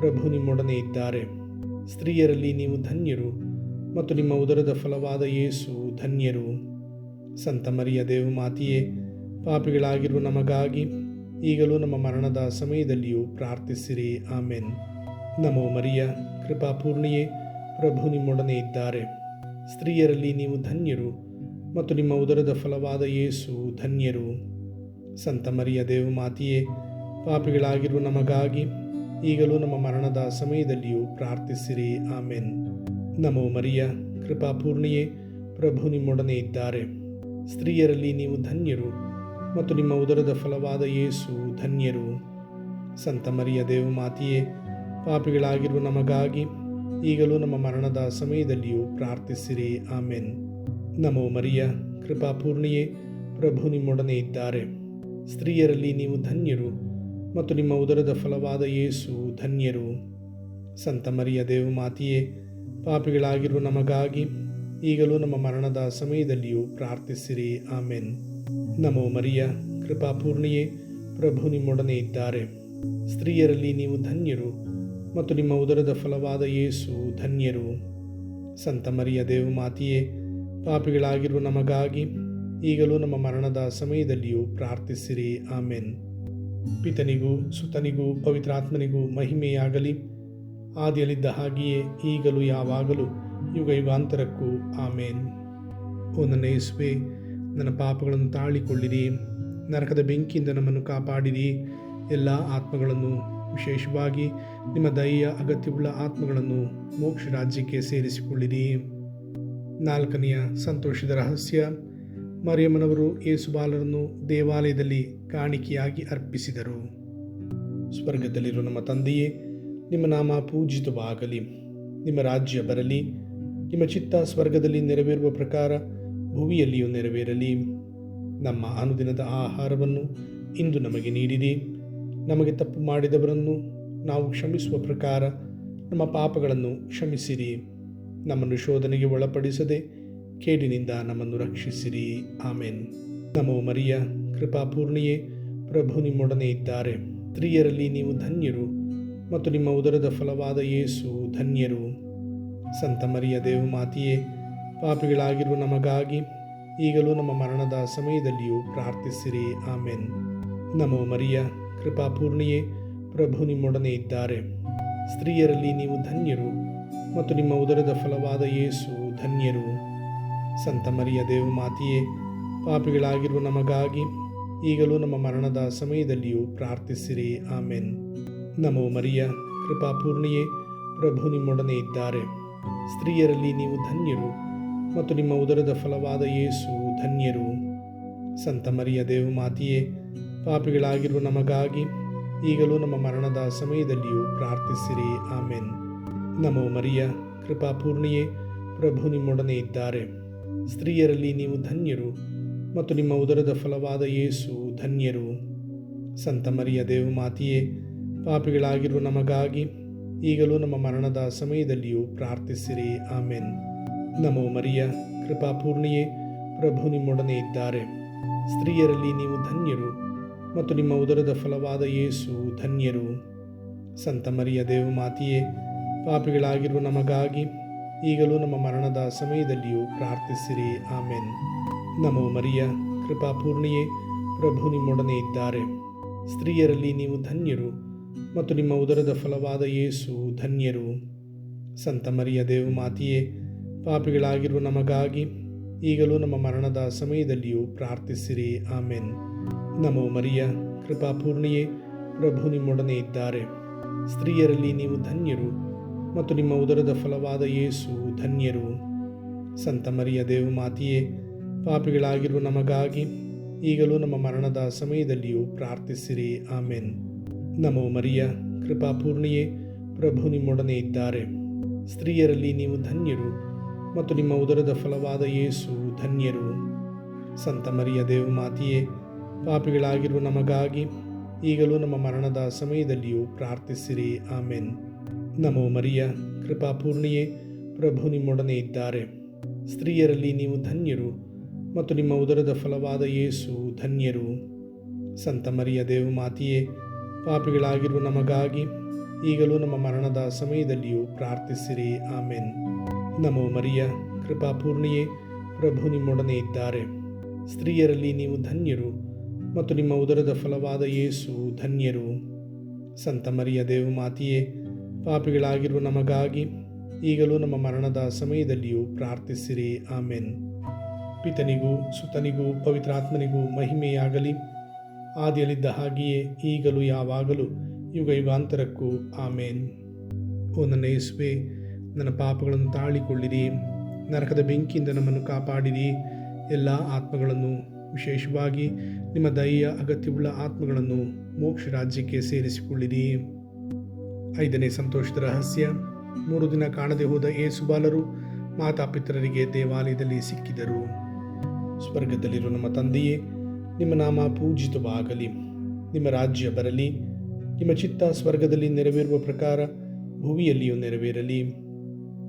Speaker 1: ಪ್ರಭು ನಿಮ್ಮೊಡನೆ ಇದ್ದಾರೆ. ಸ್ತ್ರೀಯರಲ್ಲಿ ನೀವು ಧನ್ಯರು ಮತ್ತು ನಿಮ್ಮ ಉದರದ ಫಲವಾದ ಯೇಸು ಧನ್ಯರು. ಸಂತ ಮರಿಯ ದೇವಮಾತೆಯೇ ಪಾಪಿಗಳಾಗಿರುವ ನಮಗಾಗಿ ಈಗಲೂ ನಮ್ಮ ಮರಣದ ಸಮಯದಲ್ಲಿಯೂ ಪ್ರಾರ್ಥಿಸಿರಿ. ಆಮೆನ್. ನಮೋ ಮರಿಯ ಕೃಪಾಪೂರ್ಣಿಯೇ ಪ್ರಭು ನಿಮ್ಮೊಡನೆ ಇದ್ದಾರೆ. ಸ್ತ್ರೀಯರಲ್ಲಿ ನೀವು ಧನ್ಯರು ಮತ್ತು ನಿಮ್ಮ ಉದರದ ಫಲವಾದ ಯೇಸು ಧನ್ಯರು. ಸಂತ ಮರಿಯ ದೇವಮಾತೆಯೇ ಪಾಪಿಗಳಾಗಿರುವ ನಮಗಾಗಿ ಈಗಲೂ ನಮ್ಮ ಮರಣದ ಸಮಯದಲ್ಲಿಯೂ ಪ್ರಾರ್ಥಿಸಿರಿ. ಆಮೆನ್. ನಮೋ ಮರಿಯ ಕೃಪಾಪೂರ್ಣಿಯೇ ಪ್ರಭು ನಿಮ್ಮೊಡನೆ ಇದ್ದಾರೆ. ಸ್ತ್ರೀಯರಲ್ಲಿ ನೀವು ಧನ್ಯರು ಮತ್ತು ನಿಮ್ಮ ಉದರದ ಫಲವಾದ ಯೇಸು ಧನ್ಯರು. ಸಂತ ಮರಿಯ ದೇವಮಾತೆಯೇ ಪಾಪಿಗಳಾಗಿರುವ ನಮಗಾಗಿ ಈಗಲೂ ನಮ್ಮ ಮರಣದ ಸಮಯದಲ್ಲಿಯೂ ಪ್ರಾರ್ಥಿಸಿರಿ. ಆಮೆನ್. ನಮೋ ಮರಿಯ, ಕೃಪಾಪೂರ್ಣಿಯೇ, ಪ್ರಭು ನಿಮ್ಮೊಡನೆ ಇದ್ದಾರೆ. ಸ್ತ್ರೀಯರಲ್ಲಿ ನೀವು ಧನ್ಯರು ಮತ್ತು ನಿಮ್ಮ ಉದರದ ಫಲವಾದ ಯೇಸು ಧನ್ಯರು. ಸಂತ ಮರಿಯ ದೇವಮಾತೆಯೇ ಪಾಪಿಗಳಾಗಿರುವ ನಮಗಾಗಿ ಈಗಲೂ ನಮ್ಮ ಮರಣದ ಸಮಯದಲ್ಲಿಯೂ ಪ್ರಾರ್ಥಿಸಿರಿ. ಆಮೆನ್. ನಮೋ ಮರಿಯ ಕೃಪಾಪೂರ್ಣಿಯೇ ಪ್ರಭು ನಿಮ್ಮೊಡನೆ ಇದ್ದಾರೆ. ಸ್ತ್ರೀಯರಲ್ಲಿ ನೀವು ಧನ್ಯರು ಮತ್ತು ನಿಮ್ಮ ಉದರದ ಫಲವಾದ ಯೇಸು ಧನ್ಯರು. ಸಂತ ಮರಿಯ ದೇವಮಾತೆಯೇ ಪಾಪಿಗಳಾಗಿರುವ ನಮಗಾಗಿ ಈಗಲೂ ನಮ್ಮ ಮರಣದ ಸಮಯದಲ್ಲಿಯೂ ಪ್ರಾರ್ಥಿಸಿರಿ. ಆಮೇನ್. ಪಿತನಿಗೂ ಸುತನಿಗೂ ಪವಿತ್ರಾತ್ಮನಿಗೂ ಮಹಿಮೆಯಾಗಲಿ. ಆದಿಯಲ್ಲಿದ್ದ ಹಾಗೆಯೇ ಈಗಲೂ ಯಾವಾಗಲೂ ಯುಗ ಯುಗಾಂತರಕ್ಕೂ ಆಮೇನ್. ಓ ನನ್ನ ಯೇಸುವೆ ನನ್ನ ಪಾಪಗಳನ್ನು ತಾಳಿಕೊಳ್ಳಿರಿ. ನರಕದ ಬೆಂಕಿಯಿಂದ ನಮ್ಮನ್ನು ಕಾಪಾಡಿರಿ. ಎಲ್ಲ ಆತ್ಮಗಳನ್ನು, ವಿಶೇಷವಾಗಿ ನಿಮ್ಮ ದಯೆಯ ಅಗತ್ಯವುಳ್ಳ ಆತ್ಮಗಳನ್ನು ಮೋಕ್ಷ ರಾಜ್ಯಕ್ಕೆ ಸೇರಿಸಿಕೊಳ್ಳಿರಿ. ನಾಲ್ಕನೆಯ ಸಂತೋಷದ ರಹಸ್ಯ, ಮರಿಯಮ್ಮನವರು ಯೇಸುಬಾಲರನ್ನು ದೇವಾಲಯದಲ್ಲಿ ಕಾಣಿಕೆಯಾಗಿ ಅರ್ಪಿಸಿದರು. ಸ್ವರ್ಗದಲ್ಲಿರುವ ನಮ್ಮ ತಂದೆಯೇ, ನಿಮ್ಮ ನಾಮ ಪೂಜಿತವಾಗಲಿ. ನಿಮ್ಮ ರಾಜ್ಯ ಬರಲಿ. ನಿಮ್ಮ ಚಿತ್ತ ಸ್ವರ್ಗದಲ್ಲಿ ನೆರವೇರುವ ಪ್ರಕಾರ ಭುವಿಯಲ್ಲಿಯೂ ನೆರವೇರಲಿ. ನಮ್ಮ ಅನುದಿನದ ಆಹಾರವನ್ನು ಇಂದು ನಮಗೆ ನೀಡಿರಿ. ನಮಗೆ ತಪ್ಪು ಮಾಡಿದವರನ್ನು ನಾವು ಕ್ಷಮಿಸುವ ಪ್ರಕಾರ ನಮ್ಮ ಪಾಪಗಳನ್ನು ಕ್ಷಮಿಸಿರಿ. ನಮ್ಮನ್ನು ಶೋಧನೆಗೆ ಒಳಪಡಿಸದೆ ಕೇಡಿನಿಂದ ನಮ್ಮನ್ನು ರಕ್ಷಿಸಿರಿ. ಆಮೇನ್. ನಮೋ ಮರಿಯ, ಕೃಪಾಪೂರ್ಣಿಯೇ, ಪ್ರಭು ನಿಮ್ಮೊಡನೆ ಇದ್ದಾರೆ. ಸ್ತ್ರೀಯರಲ್ಲಿ ನೀವು ಧನ್ಯರು ಮತ್ತು ನಿಮ್ಮ ಉದರದ ಫಲವಾದ ಯೇಸು ಧನ್ಯರು. ಸಂತ ಮರಿಯ ದೇವ ಮಾತೆಯೇ ಪಾಪಿಗಳಾಗಿರುವ ನಮಗಾಗಿ ಈಗಲೂ ನಮ್ಮ ಮರಣದ ಸಮಯದಲ್ಲಿಯೂ ಪ್ರಾರ್ಥಿಸಿರಿ. ಆಮೆನ್. ನಮೋ ಮರಿಯ, ಕೃಪಾಪೂರ್ಣಿಯೇ, ಪ್ರಭು ನಿಮ್ಮೊಡನೆ ಇದ್ದಾರೆ. ಸ್ತ್ರೀಯರಲ್ಲಿ ನೀವು ಧನ್ಯರು ಮತ್ತು ನಿಮ್ಮ ಉದರದ ಫಲವಾದ ಯೇಸು ಧನ್ಯರು. ಸಂತ ಮರಿಯ ದೇವ ಮಾತೆಯೇ, ಪಾಪಿಗಳಾಗಿರುವ ನಮಗಾಗಿ ಈಗಲೂ ನಮ್ಮ ಮರಣದ ಸಮಯದಲ್ಲಿಯೂ ಪ್ರಾರ್ಥಿಸಿರಿ. ಆಮೆನ್. ನಮೋ ಮರಿಯ, ಕೃಪಾಪೂರ್ಣಿಯೇ, ಪ್ರಭು ನಿಮ್ಮೊಡನೆ ಇದ್ದಾರೆ. ಸ್ತ್ರೀಯರಲ್ಲಿ ನೀವು ಧನ್ಯರು ಮತ್ತು ನಿಮ್ಮ ಉದರದ ಫಲವಾದ ಯೇಸು ಧನ್ಯರು. ಸಂತ ಮರಿಯ ದೇವ ಮಾತಿಯೇ, ಪಾಪಿಗಳಾಗಿರುವ ನಮಗಾಗಿ ಈಗಲೂ ನಮ್ಮ ಮರಣದ ಸಮಯದಲ್ಲಿಯೂ ಪ್ರಾರ್ಥಿಸಿರಿ. ಆಮೆನ್. ನಮೋ ಮರಿಯ ಕೃಪಾಪೂರ್ಣಿಯೇ ಪ್ರಭು ನಿಮ್ಮೊಡನೆ ಇದ್ದಾರೆ. ಸ್ತ್ರೀಯರಲ್ಲಿ ನೀವು ಧನ್ಯರು ಮತ್ತು ನಿಮ್ಮ ಉದರದ ಫಲವಾದ ಯೇಸು ಧನ್ಯರು. ಸಂತ ಮರಿಯ ದೇವ ಮಾತಿಯೇ, ಪಾಪಿಗಳಾಗಿರುವ ನಮಗಾಗಿ ಈಗಲೂ ನಮ್ಮ ಮರಣದ ಸಮಯದಲ್ಲಿಯೂ ಪ್ರಾರ್ಥಿಸಿರಿ. ಆಮೆನ್. ನಮೋ ಮರಿಯ ಕೃಪಾಪೂರ್ಣಿಯೇ ಪ್ರಭು ನಿಮ್ಮೊಡನೆ ಇದ್ದಾರೆ. ಸ್ತ್ರೀಯರಲ್ಲಿ ನೀವು ಧನ್ಯರು ಮತ್ತು ನಿಮ್ಮ ಉದರದ ಫಲವಾದ ಯೇಸು ಧನ್ಯರು. ಸಂತ ಮರಿಯ ದೇವ ಮಾತಿಯೇ, ಪಾಪಿಗಳಾಗಿರುವ ನಮಗಾಗಿ ಈಗಲೂ ನಮ್ಮ ಮರಣದ ಸಮಯದಲ್ಲಿಯೂ ಪ್ರಾರ್ಥಿಸಿರಿ. ಆಮೆನ್. ನಮೋ ಮರಿಯ ಕೃಪಾಪೂರ್ಣಿಯೇ ಪ್ರಭು ನಿಮ್ಮೊಡನೆ ಇದ್ದಾರೆ. ಸ್ತ್ರೀಯರಲ್ಲಿ ನೀವು ಧನ್ಯರು ಮತ್ತು ನಿಮ್ಮ ಉದರದ ಫಲವಾದ ಯೇಸು ಧನ್ಯರು. ಸಂತ ಮರಿಯ ದೇವ ಮಾತೆಯೇ ಪಾಪಿಗಳಾಗಿರುವ ನಮಗಾಗಿ ಈಗಲೂ ನಮ್ಮ ಮರಣದ ಸಮಯದಲ್ಲಿಯೂ ಪ್ರಾರ್ಥಿಸಿರಿ. ಆಮೇನ್. ನಮೋ ಮರಿಯ ಕೃಪಾಪೂರ್ಣಿಯೇ ಪ್ರಭು ನಿಮ್ಮೊಡನೆ ಇದ್ದಾರೆ. ಸ್ತ್ರೀಯರಲ್ಲಿ ನೀವು ಧನ್ಯರು ಮತ್ತು ನಿಮ್ಮ ಉದರದ ಫಲವಾದ ಯೇಸು ಧನ್ಯರು. ಸಂತ ಮರಿಯ ದೇವ ಮಾತೆಯೇ, ಪಾಪಿಗಳಾಗಿರುವ ನಮಗಾಗಿ ಈಗಲೂ ನಮ್ಮ ಮರಣದ ಸಮಯದಲ್ಲಿಯೂ ಪ್ರಾರ್ಥಿಸಿರಿ. ಆಮೇನ್. ನಮೋ ಮರಿಯ ಕೃಪಾಪೂರ್ಣಿಯೇ ಪ್ರಭು ನಿಮ್ಮೊಡನೆ ಇದ್ದಾರೆ. ಸ್ತ್ರೀಯರಲ್ಲಿ ನೀವು ಧನ್ಯರು ಮತ್ತು ನಿಮ್ಮ ಉದರದ ಫಲವಾದ ಯೇಸು ಧನ್ಯರು. ಸಂತ ಮರಿಯ ದೇವ ಮಾತೆಯೇ, ಪಾಪಿಗಳಾಗಿರುವ ನಮಗಾಗಿ ಈಗಲೂ ನಮ್ಮ ಮರಣದ ಸಮಯದಲ್ಲಿಯೂ ಪ್ರಾರ್ಥಿಸಿರಿ. ಆಮೆನ್. ನಮೋ ಮರಿಯ, ಕೃಪಾಪೂರ್ಣಿಯೇ, ಪ್ರಭು ನಿಮ್ಮೊಡನೆ ಇದ್ದಾರೆ. ಸ್ತ್ರೀಯರಲ್ಲಿ ನೀವು ಧನ್ಯರು ಮತ್ತು ನಿಮ್ಮ ಉದರದ ಫಲವಾದ ಯೇಸು ಧನ್ಯರು. ಸಂತ ಮರಿಯ ದೇವ ಮಾತೆಯೇ, ಪಾಪಿಗಳಾಗಿರುವ ನಮಗಾಗಿ ಈಗಲೂ ನಮ್ಮ ಮರಣದ ಸಮಯದಲ್ಲಿಯೂ ಪ್ರಾರ್ಥಿಸಿರಿ. ಆಮೆನ್. ನಮೋ ಮರಿಯ ಕೃಪಾಪೂರ್ಣಿಯೇ ಪ್ರಭು ನಿಮ್ಮೊಡನೆ ಇದ್ದಾರೆ. ಸ್ತ್ರೀಯರಲ್ಲಿ ನೀವು ಧನ್ಯರು ಮತ್ತು ನಿಮ್ಮ ಉದರದ ಫಲವಾದ ಯೇಸು ಧನ್ಯರು. ಸಂತ ಮರಿಯ ದೇವ ಮಾತಿಯೇ, ಪಾಪಿಗಳಾಗಿರುವ ನಮಗಾಗಿ ಈಗಲೂ ನಮ್ಮ ಮರಣದ ಸಮಯದಲ್ಲಿಯೂ ಪ್ರಾರ್ಥಿಸಿರಿ, ಆಮೆನ್. ಪಿತನಿಗೂ ಸುತನಿಗೂ ಪವಿತ್ರಾತ್ಮನಿಗೂ ಮಹಿಮೆಯಾಗಲಿ. ಆದಿಯಲ್ಲಿದ್ದ ಹಾಗೆಯೇ ಈಗಲೂ ಯಾವಾಗಲೂ ಯುಗ ಯುಗಾಂತರಕ್ಕೂ ಆಮೇನ್. ಓ ನನ್ನ ಯೇಸುವೆ ನನ್ನ ಪಾಪಗಳನ್ನು ತಾಳಿಕೊಳ್ಳಿರಿ, ನರಕದ ಬೆಂಕಿಯಿಂದ ನಮ್ಮನ್ನು ಕಾಪಾಡಿರಿ. ಎಲ್ಲ ಆತ್ಮಗಳನ್ನು, ವಿಶೇಷವಾಗಿ ನಿಮ್ಮ ದಯೆಯ ಅಗತ್ಯವುಳ್ಳ ಆತ್ಮಗಳನ್ನು ಮೋಕ್ಷ ರಾಜ್ಯಕ್ಕೆ ಸೇರಿಸಿಕೊಳ್ಳಿರಿ. ಐದನೇ ಸಂತೋಷದ ರಹಸ್ಯ, ಮೂರು ದಿನ ಕಾಣದೆ ಹೋದ ಏಸುಬಾಲರು ಮಾತಾಪಿತರರಿಗೆ ದೇವಾಲಯದಲ್ಲಿ ಸಿಕ್ಕಿದರು. ಸ್ವರ್ಗದಲ್ಲಿರುವ ನಮ್ಮ ತಂದೆಯೇ, ನಿಮ್ಮ ನಾಮ ಪೂಜಿತವಾಗಲಿ. ನಿಮ್ಮ ರಾಜ್ಯ ಬರಲಿ. ನಿಮ್ಮ ಚಿತ್ತ ಸ್ವರ್ಗದಲ್ಲಿ ನೆರವೇರುವ ಪ್ರಕಾರ ಭುವಿಯಲ್ಲಿಯೂ ನೆರವೇರಲಿ.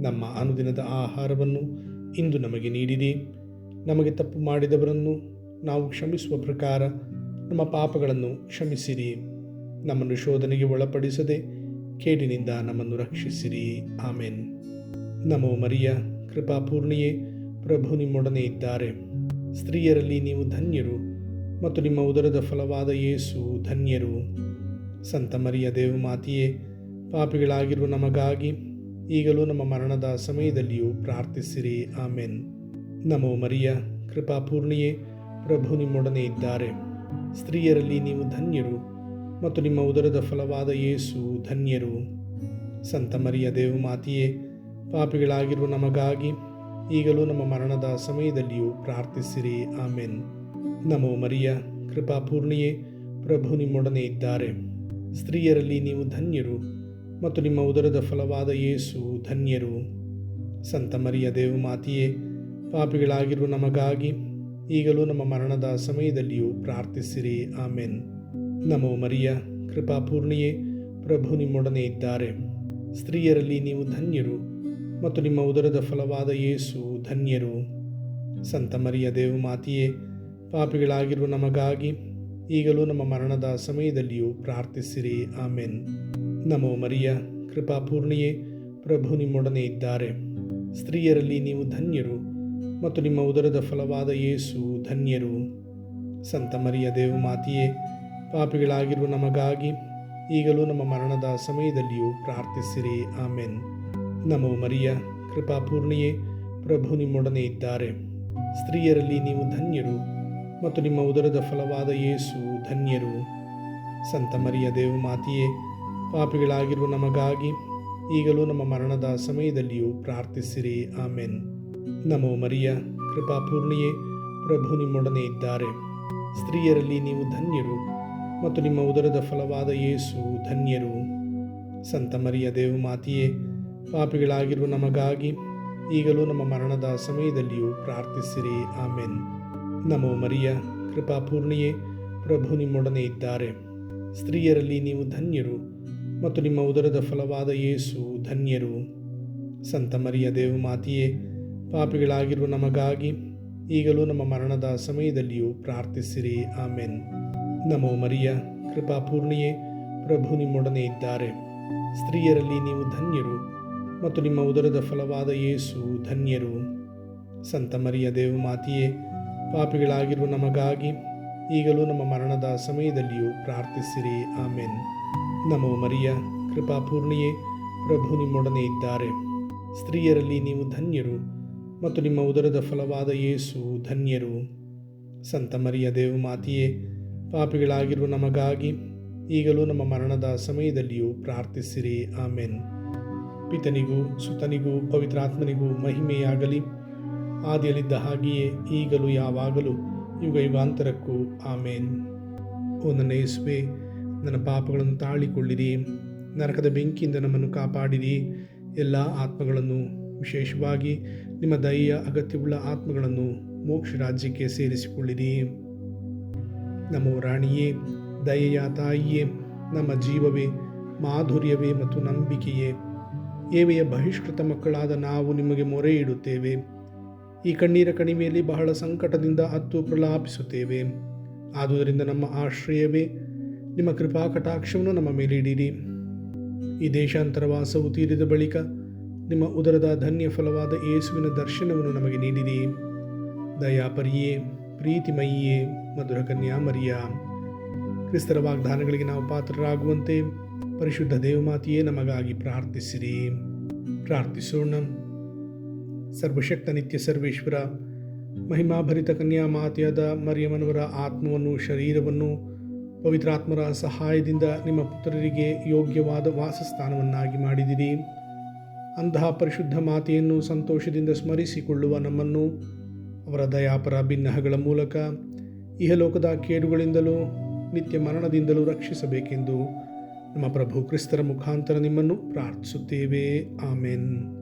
Speaker 1: ನಮ್ಮ ಅನುದಿನದ ಆಹಾರವನ್ನು ಇಂದು ನಮಗೆ ನೀಡಿರಿ ನಮಗೆ ತಪ್ಪು ಮಾಡಿದವರನ್ನು ನಾವು ಕ್ಷಮಿಸುವ ಪ್ರಕಾರ ನಮ್ಮ ಪಾಪಗಳನ್ನು ಕ್ಷಮಿಸಿರಿ. ನಮ್ಮನ್ನು ಶೋಧನೆಗೆ ಒಳಪಡಿಸದೆ ಕೇಡಿನಿಂದ ನಮ್ಮನ್ನು ರಕ್ಷಿಸಿರಿ. ಆಮೆನ್. ನಮೋ ಮರಿಯ, ಕೃಪಾಪೂರ್ಣಿಯೇ, ಪ್ರಭು ನಿಮ್ಮೊಡನೆ ಇದ್ದಾರೆ. ಸ್ತ್ರೀಯರಲ್ಲಿ ನೀವು ಧನ್ಯರು ಮತ್ತು ನಿಮ್ಮ ಉದರದ ಫಲವಾದ ಯೇಸು ಧನ್ಯರು. ಸಂತ ಮರಿಯ ದೇವಮಾತೆಯೇ, ಪಾಪಿಗಳಾಗಿರುವ ನಮಗಾಗಿ ಈಗಲೂ ನಮ್ಮ ಮರಣದ ಸಮಯದಲ್ಲಿಯೂ ಪ್ರಾರ್ಥಿಸಿರಿ. ಆಮೆನ್. ನಮೋ ಮರಿಯ, ಕೃಪಾಪೂರ್ಣಿಯೇ, ಪ್ರಭು ನಿಮ್ಮೊಡನೆ ಇದ್ದಾರೆ. ಸ್ತ್ರೀಯರಲ್ಲಿ ನೀವು ಧನ್ಯರು ಮತ್ತು ನಿಮ್ಮ ಉದರದ ಫಲವಾದ ಯೇಸು ಧನ್ಯರು. ಸಂತ ಮರಿಯ ದೇವ ಮಾತಿಯೇ ಪಾಪಿಗಳಾಗಿರುವ ನಮಗಾಗಿ ಈಗಲೂ ನಮ್ಮ ಮರಣದ ಸಮಯದಲ್ಲಿಯೂ ಪ್ರಾರ್ಥಿಸಿರಿ. ಆಮೆನ್. ನಮೋ ಮರಿಯ, ಕೃಪಾಪೂರ್ಣಿಯೇ, ಪ್ರಭು ನಿಮ್ಮೊಡನೆ ಇದ್ದಾರೆ. ಸ್ತ್ರೀಯರಲ್ಲಿ ನೀವು ಧನ್ಯರು ಮತ್ತು ನಿಮ್ಮ ಉದರದ ಫಲವಾದ ಯೇಸು ಧನ್ಯರು. ಸಂತ ಮರಿಯ ದೇವ ಮಾತಿಯೇ, ಪಾಪಿಗಳಾಗಿರುವ ನಮಗಾಗಿ ಈಗಲೂ ನಮ್ಮ ಮರಣದ ಸಮಯದಲ್ಲಿಯೂ ಪ್ರಾರ್ಥಿಸಿರಿ. ಆಮೆನ್. ನಮೋ ಮರಿಯ, ಕೃಪಾಪೂರ್ಣಿಯೇ, ಪ್ರಭು ನಿಮ್ಮೊಡನೆ ಇದ್ದಾರೆ. ಸ್ತ್ರೀಯರಲ್ಲಿ ನೀವು ಧನ್ಯರು ಮತ್ತು ನಿಮ್ಮ ಉದರದ ಫಲವಾದ ಯೇಸು ಧನ್ಯರು. ಸಂತ ಮರಿಯ ದೇವ ಮಾತಿಯೇ, ಪಾಪಿಗಳಾಗಿರುವ ನಮಗಾಗಿ ಈಗಲೂ ನಮ್ಮ ಮರಣದ ಸಮಯದಲ್ಲಿಯೂ ಪ್ರಾರ್ಥಿಸಿರಿ. ಆಮೆನ್. ನಮೋ ಮರಿಯ ಕೃಪಾಪೂರ್ಣಿಯೇ ಪ್ರಭು ನಿಮ್ಮೊಡನೆ ಇದ್ದಾರೆ. ಸ್ತ್ರೀಯರಲ್ಲಿ ನೀವು ಧನ್ಯರು ಮತ್ತು ನಿಮ್ಮ ಉದರದ ಫಲವಾದ ಯೇಸು ಧನ್ಯರು. ಸಂತ ಮರಿಯ ದೇವ ಮಾತಿಯೇ, ಪಾಪಿಗಳಾಗಿರುವ ನಮಗಾಗಿ ಈಗಲೂ ನಮ್ಮ ಮರಣದ ಸಮಯದಲ್ಲಿಯೂ ಪ್ರಾರ್ಥಿಸಿರಿ, ಆಮೆನ್. ನಮೋ ಮರಿಯ ಕೃಪಾಪೂರ್ಣಿಯೇ ಪ್ರಭು ನಿಮ್ಮೊಡನೆ ಇದ್ದಾರೆ. ಸ್ತ್ರೀಯರಲ್ಲಿ ನೀವು ಧನ್ಯರು ಮತ್ತು ನಿಮ್ಮ ಉದರದ ಫಲವಾದ ಯೇಸು ಧನ್ಯರು. ಸಂತ ಮರಿಯ ದೇವ ಮಾತೆಯೇ ಪಾಪಿಗಳಾಗಿರುವ ನಮಗಾಗಿ ಈಗಲೂ ನಮ್ಮ ಮರಣದ ಸಮಯದಲ್ಲಿಯೂ ಪ್ರಾರ್ಥಿಸಿರಿ. ಆಮೆನ್. ನಮೋ ಮರಿಯ ಕೃಪಾಪೂರ್ಣಿಯೇ, ಪ್ರಭು ನಿಮ್ಮೊಡನೆ ಇದ್ದಾರೆ. ಸ್ತ್ರೀಯರಲ್ಲಿ ನೀವು ಧನ್ಯರು ಮತ್ತು ನಿಮ್ಮ ಉದರದ ಫಲವಾದ ಯೇಸು ಧನ್ಯರು. ಸಂತ ಮರಿಯ ದೇವ ಮಾತೆಯೇ, ಪಾಪಿಗಳಾಗಿರುವ ನಮಗಾಗಿ ಈಗಲೂ ನಮ್ಮ ಮರಣದ ಸಮಯದಲ್ಲಿಯೂ ಪ್ರಾರ್ಥಿಸಿರಿ. ಆಮೆನ್. ನಮೋ ಮರಿಯ ಕೃಪಾಪೂರ್ಣಿಯೇ, ಪ್ರಭು ನಿಮ್ಮೊಡನೆ ಇದ್ದಾರೆ. ಸ್ತ್ರೀಯರಲ್ಲಿ ನೀವು ಧನ್ಯರು ಮತ್ತು ನಿಮ್ಮ ಉದರದ ಫಲವಾದ ಯೇಸು ಧನ್ಯರು. ಸಂತ ಮರಿಯ ದೇವ ಮಾತಿಯೇ, ಪಾಪಿಗಳಾಗಿರುವ ನಮಗಾಗಿ ಈಗಲೂ ನಮ್ಮ ಮರಣದ ಸಮಯದಲ್ಲಿಯೂ ಪ್ರಾರ್ಥಿಸಿರಿ. ಆಮೆನ್. ನಮೋ ಮರಿಯ, ಕೃಪಾಪೂರ್ಣಿಯೇ, ಪ್ರಭು ನಿಮ್ಮೊಡನೆ ಇದ್ದಾರೆ. ಸ್ತ್ರೀಯರಲ್ಲಿ ನೀವು ಧನ್ಯರು ಮತ್ತು ನಿಮ್ಮ ಉದರದ ಫಲವಾದ ಯೇಸು ಧನ್ಯರು. ಸಂತ ಮರಿಯ ದೇವ ಮಾತಿಯೇ, ಪಾಪಿಗಳಾಗಿರುವ ನಮಗಾಗಿ ಈಗಲೂ ನಮ್ಮ ಮರಣದ ಸಮಯದಲ್ಲಿಯೂ ಪ್ರಾರ್ಥಿಸಿರಿ. ಆಮೆನ್. ನಮೋ ಮರಿಯ ಕೃಪಾಪೂರ್ಣಿಯೇ ಪ್ರಭು ನಿಮ್ಮೊಡನೆ ಇದ್ದಾರೆ. ಸ್ತ್ರೀಯರಲ್ಲಿ ನೀವು ಧನ್ಯರು ಮತ್ತು ನಿಮ್ಮ ಉದರದ ಫಲವಾದ ಯೇಸು ಧನ್ಯರು. ಸಂತ ಮರಿಯ ದೇವ ಮಾತಿಯೇ, ಪಾಪಿಗಳಾಗಿರುವ ನಮಗಾಗಿ ಈಗಲೂ ನಮ್ಮ ಮರಣದ ಸಮಯದಲ್ಲಿಯೂ ಪ್ರಾರ್ಥಿಸಿರಿ, ಆಮೇನ್. ಪಿತನಿಗೂ, ಸುತನಿಗೂ, ಪವಿತ್ರಾತ್ಮನಿಗೂ ಮಹಿಮೆಯಾಗಲಿ. ಆದಿಯಲ್ಲಿದ್ದ ಹಾಗೆಯೇ ಈಗಲೂ ಯಾವಾಗಲೂ ಯುಗ ಯುಗಾಂತರಕ್ಕೂ ಆಮೇನ್. ಓ ನನ್ನ ಯೇಸುವೆ ನನ್ನ ಪಾಪಗಳನ್ನು ತಾಳಿಕೊಳ್ಳಿರಿ. ನರಕದ ಬೆಂಕಿಯಿಂದ ನಮ್ಮನ್ನು ಕಾಪಾಡಿರಿ. ಎಲ್ಲ ಆತ್ಮಗಳನ್ನು, ವಿಶೇಷವಾಗಿ ನಿಮ್ಮ ದಯೆಯ ಅಗತ್ಯವುಳ್ಳ ಆತ್ಮಗಳನ್ನು ಮೋಕ್ಷ ರಾಜ್ಯಕ್ಕೆ ಸೇರಿಸಿಕೊಳ್ಳಿರಿ. ನಮ್ಮ ರಾಣಿಯೇ, ದಯೆಯ ತಾಯಿಯೇ, ನಮ್ಮ ಜೀವವೇ, ಮಾಧುರ್ಯವೇ ಮತ್ತು ನಂಬಿಕೆಯೇ, ಏವೆಯ ಬಹಿಷ್ಕೃತ ಮಕ್ಕಳಾದ ನಾವು ನಿಮಗೆ ಮೊರೆ ಇಡುತ್ತೇವೆ ಈ ಕಣ್ಣೀರ ಕಣಿವೆಯಲ್ಲಿ ಬಹಳ ಸಂಕಟದಿಂದ ಹತ್ತು ಪ್ರಲಾಪಿಸುತ್ತೇವೆ. ಆದುದರಿಂದ ನಮ್ಮ ಆಶ್ರಯವೇ ನಿಮ್ಮ ಕೃಪಾ ಕಟಾಕ್ಷವನ್ನು ನಮ್ಮ ಮೇಲೆ ಇಡೀರಿ. ಈ ದೇಶಾಂತರವಾಸವು ತೀರಿದ ಬಳಿಕ ನಿಮ್ಮ ಉದರದ ಧನ್ಯ ಫಲವಾದ ಯೇಸುವಿನ ದರ್ಶನವನ್ನು ನಮಗೆ ನೀಡಿರಿ. ದಯಾಪರಿಯೇ, ಪ್ರೀತಿಮಯಿಯೇ ಮಧುರ ಕನ್ಯಾ ಮರಿಯ. ಕ್ರಿಸ್ತರ ವಾಗ್ದಾನಗಳಿಗೆ ನಾವು ಪಾತ್ರರಾಗುವಂತೆ ಪರಿಶುದ್ಧ ದೇವಮಾತೆಯೇ ನಮಗಾಗಿ ಪ್ರಾರ್ಥಿಸಿರಿ. ಪ್ರಾರ್ಥಿಸೋಣ. ಸರ್ವಶಕ್ತ ನಿತ್ಯ ಸರ್ವೇಶ್ವರ, ಮಹಿಮಾಭರಿತ ಕನ್ಯಾ ಮಾತೆಯಾದ ಮರಿಯಮನವರ ಆತ್ಮವನ್ನು, ಶರೀರವನ್ನು ಪವಿತ್ರಾತ್ಮರ ಸಹಾಯದಿಂದ ನಿಮ್ಮ ಪುತ್ರರಿಗೆ ಯೋಗ್ಯವಾದ ವಾಸಸ್ಥಾನವನ್ನಾಗಿ ಮಾಡಿದಿರಿ. ಅಂತಹ ಪರಿಶುದ್ಧ ಮಾತೆಯನ್ನು ಸಂತೋಷದಿಂದ ಸ್ಮರಿಸಿಕೊಳ್ಳುವ ನಮ್ಮನ್ನು ಅವರ ದಯಾಪರ ಭಿನ್ನಹಗಳ ಮೂಲಕ ಇಹಲೋಕದ ಕೇಡುಗಳಿಂದಲೂ ನಿತ್ಯ ಮರಣದಿಂದಲೂ ರಕ್ಷಿಸಬೇಕೆಂದು ನಮ್ಮ ಪ್ರಭು ಕ್ರಿಸ್ತರ ಮುಖಾಂತರ ನಿಮ್ಮನ್ನು ಪ್ರಾರ್ಥಿಸುತ್ತೇವೆ. ಆಮೆನ್.